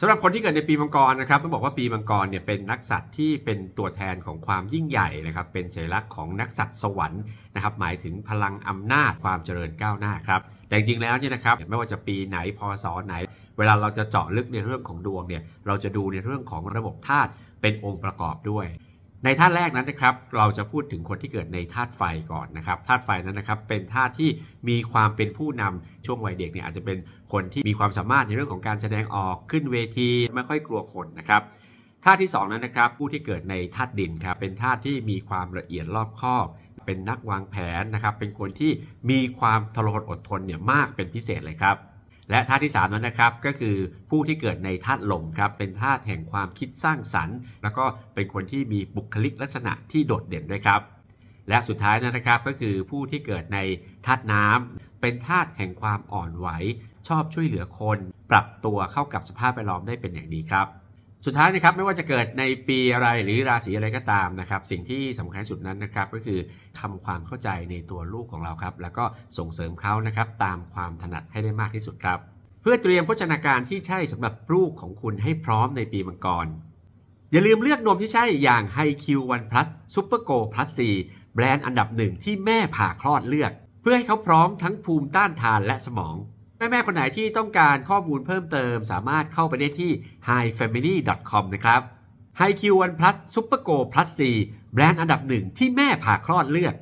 สำหรับคนที่เกิดในปีมังกรนะครับต้องบอกว่าปีมังกรเนี่ยเป็นนักสัตว์ที่เป็นตัวแทนของความยิ่งใหญ่นะครับเป็นสัญลักษณ์ของนักสัตว์สวรรค์นะครับหมายถึงพลังอำนาจความเจริญก้าวหน้าครับแต่จริงๆแล้วเนี่ยนะครับไม่ว่าจะปีไหนพศไหน เวลาเราจะเจาะลึกในเรื่องของดวงเนี่ยเราจะดูในเรื่องของระบบธาตุเป็นองค์ประกอบด้วย ในธาตุแรกนั้นนะครับเราจะพูดถึงคนที่เกิดในธาตุไฟก่อนนะครับธาตุไฟนั้นนะครับเป็นธาตุที่มีความเป็นผู้นำช่วงวัยเด็กเนี่ยอาจจะเป็นคนที่มีความสามารถในเรื่องของการแสดงออกขึ้นเวทีไม่ค่อยกลัวคนนะครับธาตุที่สองนั้นนะครับผู้ที่เกิดในธาตุดินครับเป็นธาตุที่มีความละเอียดรอบคอบ เป็นนักวางแผนนะครับเป็นคนที่มีความทรหดอดทนเนี่ยมากเป็นพิเศษเลยครับ และธาตุที่3นั้นนะครับก็คือผู้ที่เกิดในธาตุลมครับเป็นธาตุแห่งความคิดสร้างสรรค์ แล้วก็เป็นคนที่มีบุคลิกลักษณะที่โดดเด่นด้วยครับ และสุดท้ายนั้นนะครับก็คือผู้ที่เกิดในธาตุน้ำเป็นธาตุแห่งความอ่อนไหว ชอบช่วยเหลือคน ปรับตัวเข้ากับสภาพแวดล้อมได้เป็นอย่างดีครับ สุดท้ายนะครับไม่ว่าจะเกิดในปีอะไรหรือราศีอะไรก็ตามนะครับ สิ่งที่สำคัญสุดนั้นนะครับก็คือทำความเข้าใจในตัวลูกของเราครับ แล้วก็ส่งเสริมเขานะครับตามความถนัดให้ได้มากที่สุดครับ เพื่อเตรียมโภชนาการที่ใช่สำหรับลูกของคุณให้พร้อมในปีมังกร อย่าลืมเลือกนมที่ใช่อย่าง h i q 1 plus Super Go Plus C แบรนด์อันดับหนึ่งที่แม่ผ่าคลอดเลือก เพื่อให้เขาพร้อมทั้งภูมิต้านทานและสมอง แม่ๆคนไหนที่ต้องการข้อมูลเพิ่มเติม สามารถเข้าไปได้ที่ highfamily.com นะครับ h i q 1 plus Super Go Plus C แบรนด์อันดับหนึ่งที่แม่ผ่าคลอดเลือก